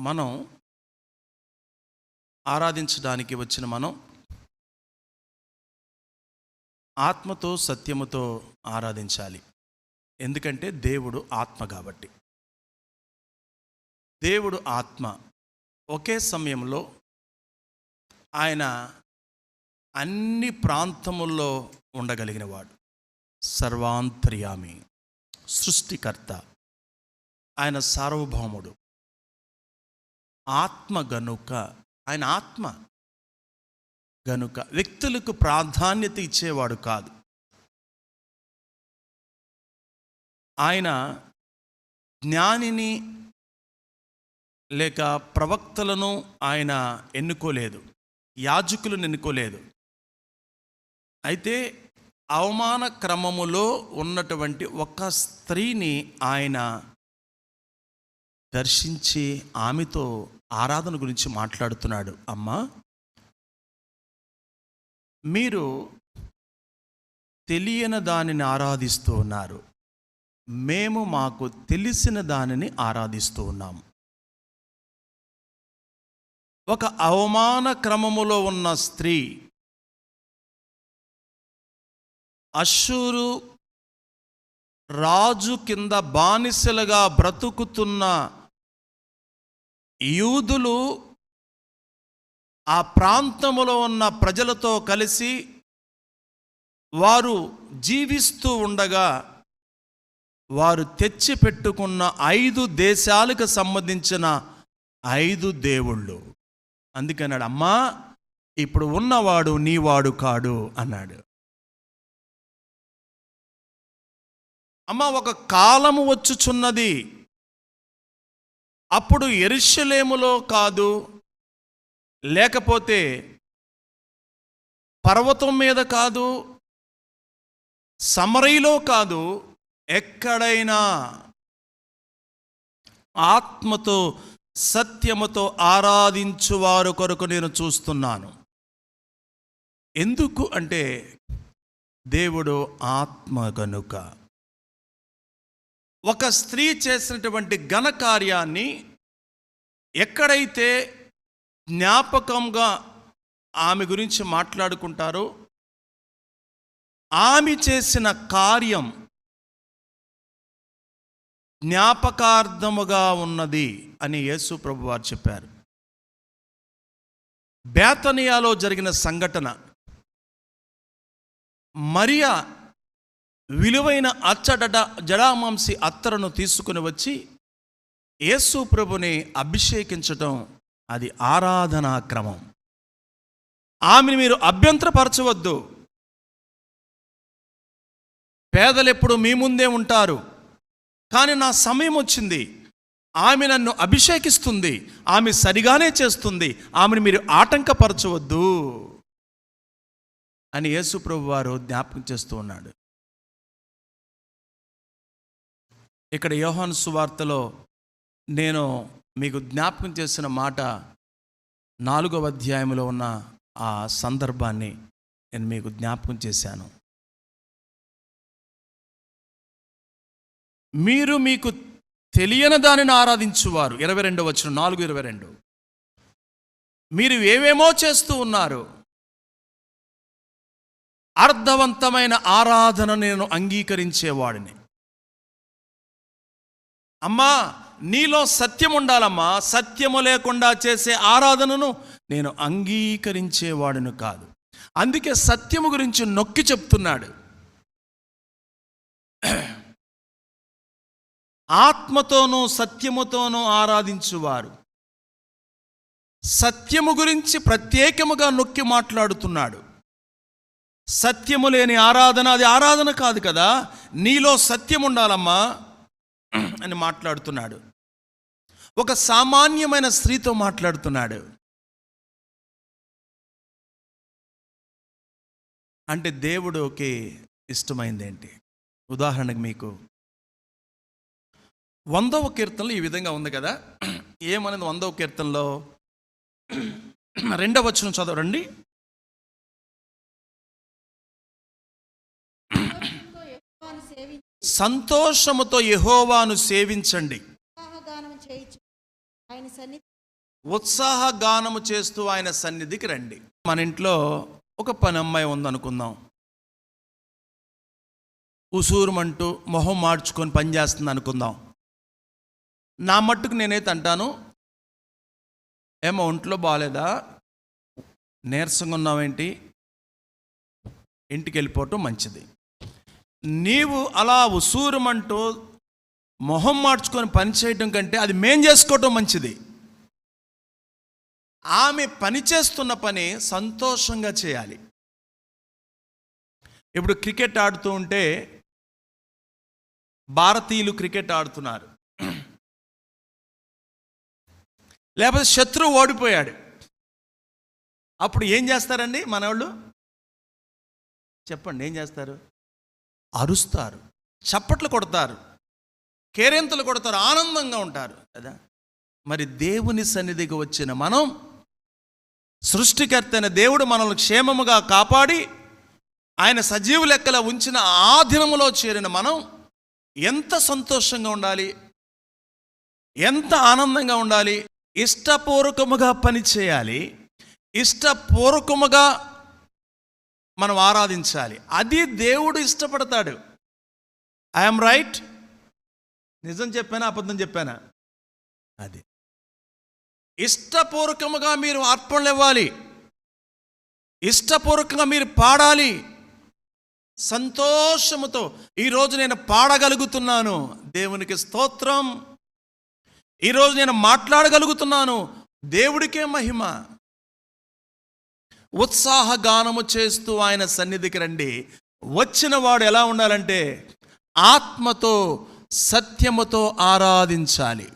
మనం ఆరాధించడానికి వచ్చిన మనం ఆత్మతో సత్యముతో ఆరాధించాలి. ఎందుకంటే దేవుడు ఆత్మ కాబట్టి. దేవుడు ఆత్మ ఒకే సమయంలో ఆయన అన్ని ప్రాంతముల్లో ఉండగలిగినవాడు. సర్వాంతర్యామి సృష్టికర్త. ఆయన సార్వభౌముడు. ఆత్మ గనుక ఆయన ఆత్మ గనుక. వ్యక్తులకు ప్రాధాన్యత ఇచ్చేవాడు కాదు. ఆయన జ్ఞానిని లేక ప్రవక్తలను ఆయన ఎన్నుకోలేదు. యాజకులను ఎన్నుకోలేదు. అయితే అవమాన క్రమములో ఉన్నటువంటి ఒక స్త్రీని ఆయన దర్శించి ఆమెతో ఆరాధన గురించి మాట్లాడుతున్నాడు. అమ్మా మీరు తెలియని దానిని ఆరాధిస్తూ ఉన్నారు. మేము మాకు తెలిసిన దానిని ఆరాధిస్తూ ఉన్నాము ఒక అవమాన క్రమములో ఉన్న స్త్రీ అశ్షూరు రాజు కింద బానిసలుగా బ్రతుకుతున్న యూదులు ఆ ప్రాంతములో ఉన్న ప్రజలతో కలిసి వారు జీవిస్తూ ఉండగా వారు తెచ్చి పెట్టుకున్న ఐదు దేశాలకు సంబంధించిన ఐదు దేవుళ్ళు. అందుకన్నాడు అమ్మా ఇప్పుడు ఉన్నవాడు నీవాడు కాడు అన్నాడు. అమ్మ ఒక కాలము వచ్చుచున్నది. అప్పుడు ఎరుషలేములో కాదు లేకపోతే పర్వతం మీద కాదు సమరీలో కాదు ఎక్కడైనా ఆత్మతో సత్యముతో ఆరాధించువారు కొరకు నేను చూస్తున్నాను. ఎందుకు అంటే దేవుడు ఆత్మ కనుక ఒక స్త్రీ చేసినటువంటి ఘనకార్యాన్ని ఎక్కడైతే జ్ఞాపకంగా ఆమె గురించి మాట్లాడుకుంటారో ఆమె చేసిన కార్యం జ్ఞాపకార్థముగా ఉన్నది అని యేసు ప్రభు వారు చెప్పారు. బేతనియాలో జరిగిన సంఘటన మరియా విలువైన అచ్చడట జడామాంసి అత్తరను తీసుకుని వచ్చి యేసు ప్రభుని అభిషేకించటం అది ఆరాధనా క్రమం. ఆమెను మీరు అభ్యంతరపరచవద్దు. పేదలు ఎప్పుడు మీ ముందే ఉంటారు. కానీ నా సమయం వచ్చింది. ఆమె నన్ను అభిషేకిస్తుంది. ఆమె సరిగానే చేస్తుంది. ఆమెను మీరు ఆటంకపరచవద్దు అని యేసుప్రభు వారు జ్ఞాపకం చేస్తూ ఉన్నాడు. ఇక్కడ యోహాను సువార్తలో నేను మీకు జ్ఞాపకం చేసిన మాట నాలుగవ అధ్యాయంలో ఉన్న ఆ సందర్భాన్ని నేను మీకు జ్ఞాపకం చేశాను. మీరు మీకు తెలియని దానిని ఆరాధించువారు. ఇరవై రెండు వచ్చిన నాలుగు ఇరవై రెండు. మీరు ఏవేమో చేస్తూ ఉన్నారు. అర్థవంతమైన ఆరాధన నేను అంగీకరించేవాడిని. అమ్మా నీలో సత్యం ఉండాలమ్మా సత్యము లేకుండా చేసే ఆరాధనను నేను అంగీకరించేవాడును కాదు. అందుకే సత్యము గురించి నొక్కి చెప్తున్నాడు. ఆత్మతోనూ సత్యముతోనూ ఆరాధించువారు. సత్యము గురించి ప్రత్యేకముగా నొక్కి మాట్లాడుతున్నాడు. సత్యము లేని ఆరాధన అది ఆరాధన కాదు కదా. నీలో సత్యం ఉండాలమ్మా అని మాట్లాడుతున్నాడు. ఒక సామాన్యమైన స్త్రీతో మాట్లాడుతున్నాడు. అంటే దేవుడికి ఇష్టమైంది ఏంటి ఉదాహరణకు మీకు వందవ కీర్తనలో ఈ విధంగా ఉంది కదా? ఏమనేది వందవ కీర్తనలో? రెండవ వచనం చదవరండి. సంతోషముతో యెహోవాను సేవించి సేవించండి ఉత్సాహ గానము చేస్తూ ఆయన సన్నిధికి రండి. మన ఇంట్లో ఒక పని అమ్మాయి ఉందనుకుందాం. ఉసూరుమంటూ మొహం మార్చుకొని పని చేస్తుంది అనుకుందాం నా మట్టుకు నేనైతే అంటాను ఏమో ఒంట్లో బాగాలేదా నీరసంగా ఉన్నావేంటి? ఇంటికి వెళ్ళిపోవటం మంచిది. నీవు అలా ఉసూరమంటూ మొహం మార్చుకొని పని చేయటం కంటే అది మేం చేసుకోవటం మంచిది. ఆమె పని చేస్తున్న పని సంతోషంగా చేయాలి. ఇప్పుడు క్రికెట్ ఆడుతూ ఉంటే భారతీయులు క్రికెట్ ఆడుతున్నారు. లేకపోతే శత్రువు ఓడిపోయాడు. అప్పుడు ఏం చేస్తారండి మనవాళ్ళు చెప్పండి ఏం చేస్తారు? అరుస్తారు చప్పట్లు కొడతారు కేరెంతలు కొడతారు ఆనందంగా ఉంటారు కదా? మరి దేవుని సన్నిధికి వచ్చిన మనం సృష్టికర్తైన దేవుడు మనల్ని క్షేమముగా కాపాడి ఆయన సజీవు లెక్కల ఉంచిన ఆ దినములో చేరిన మనం ఎంత సంతోషంగా ఉండాలి? ఎంత ఆనందంగా ఉండాలి? ఇష్టపూర్వకముగా పని చేయాలి. ఇష్టపూర్వకముగా మనం ఆరాధించాలి. అది దేవుడు ఇష్టపడతాడు. ఐఎమ్ రైట్ నిజం చెప్పానా? అబద్ధం చెప్పానా? అది. ఇష్టపూర్వకముగా మీరు అర్పణలు ఇవ్వాలి ఇష్టపూర్వకంగా మీరు పాడాలి. సంతోషముతో ఈరోజు నేను పాడగలుగుతున్నాను. దేవునికి స్తోత్రం. ఈరోజు నేను మాట్లాడగలుగుతున్నాను. దేవుడికే మహిమ. ఉత్సాహగానము చేస్తూ ఆయన సన్నిధికి రండి. వచ్చిన వాడు ఎలా ఉండాలంటే ఆత్మతో సత్యముతో ఆరాధించాలి.